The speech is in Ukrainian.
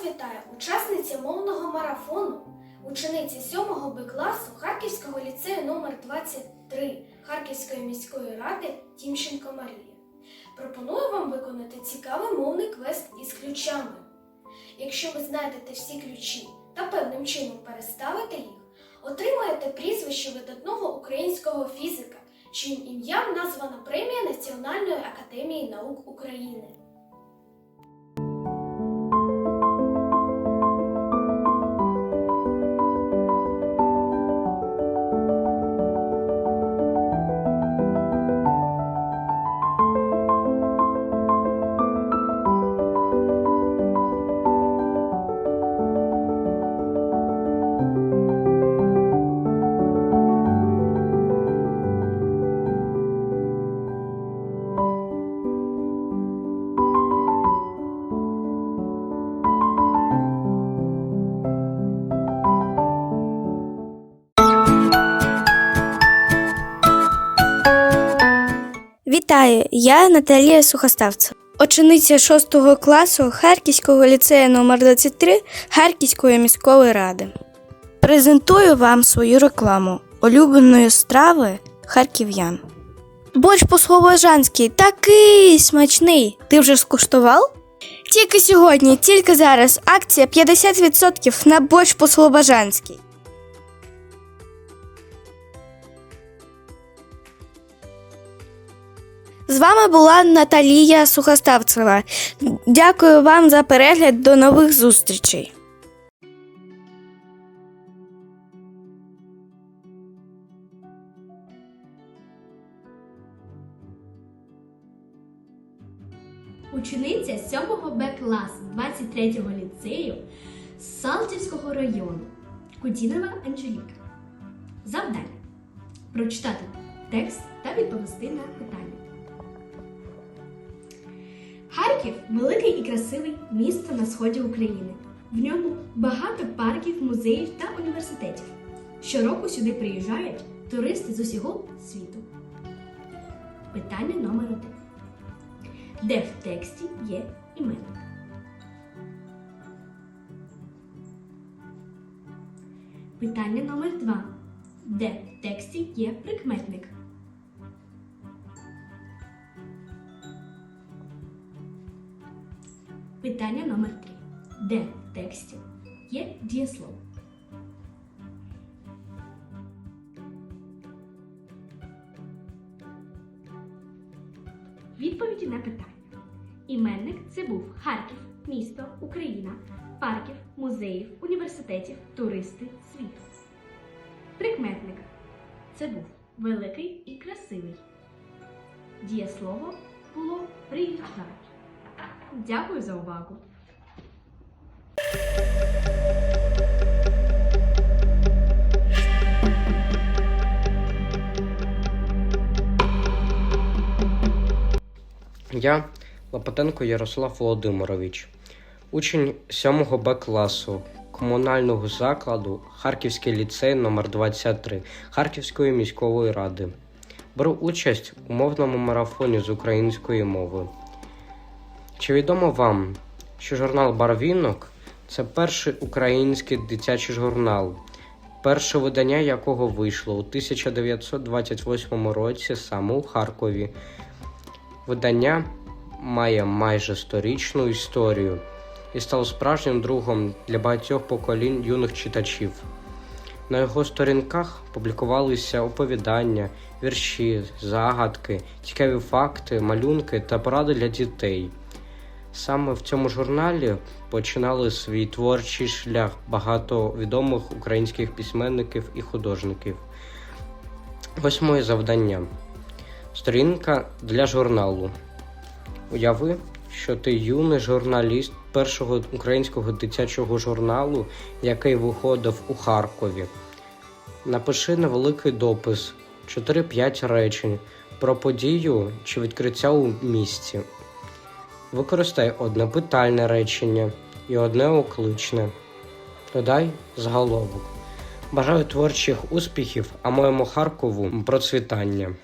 Вас вітає учасниця мовного марафону, учениця 7 Б класу Харківського ліцею номер 23 Харківської міської ради Тімченко Марія. Пропоную вам виконати цікавий мовний квест із ключами. Якщо ви знайдете всі ключі та певним чином переставите їх, отримаєте прізвище видатного українського фізика, чиїм ім'ям названа премія Національної академії наук України. Вітаю, я Наталія Сухоставцева, учениця 6 класу Харківського ліцею номер 23 Харківської міської ради. Презентую вам свою рекламу улюбленої страви харків'ян. Борщ по-слобожанськи такий смачний. Ти вже скуштував? Тільки сьогодні, тільки зараз акція 50% на борщ по-слобожанськи. З вами була Наталія Сухоставцева. Дякую вам за перегляд. До нових зустрічей. Учениця 7 Б класу 23-го ліцею Салтівського району Кудінова Анжеліка. Завдання прочитати текст та відповісти на питання. Харків великий і красивий місто на сході України. В ньому багато парків, музеїв та університетів. Щороку сюди приїжджають туристи з усього світу. Питання номер один де в тексті є іменник. Питання номер два. Де в тексті є прикметник? Питання номер три. Де в тексті є дієслово? Відповіді на питання. Іменник це був Харків, місто, Україна, парків, музеїв, університетів, туристи, світ. Прикметник це був великий і красивий. Дієслово було приїжджають. Дякую за увагу! Я Лопатенко Ярослав Володимирович, учень 7 Б класу комунального закладу Харківський ліцей номер 23 Харківської міської ради. Беру участь у мовному марафоні з української мови. Чи відомо вам, що журнал Барвінок це перший український дитячий журнал, перше видання якого вийшло у 1928 році саме у Харкові. Видання має майже сторічну історію і став справжнім другом для багатьох поколінь юних читачів. На його сторінках публікувалися оповідання, вірші, загадки, цікаві факти, малюнки та поради для дітей. Саме в цьому журналі починали свій творчий шлях багато відомих українських письменників і художників. Ось моє завдання. Сторінка для журналу. Уяви, що ти юний журналіст першого українського дитячого журналу, який виходив у Харкові. Напиши невеликий допис 4-5 речень про подію чи відкриття у місті. Використай одне питальне речення і одне окличне. Додай заголовок. Бажаю творчих успіхів, а моєму Харкову процвітання.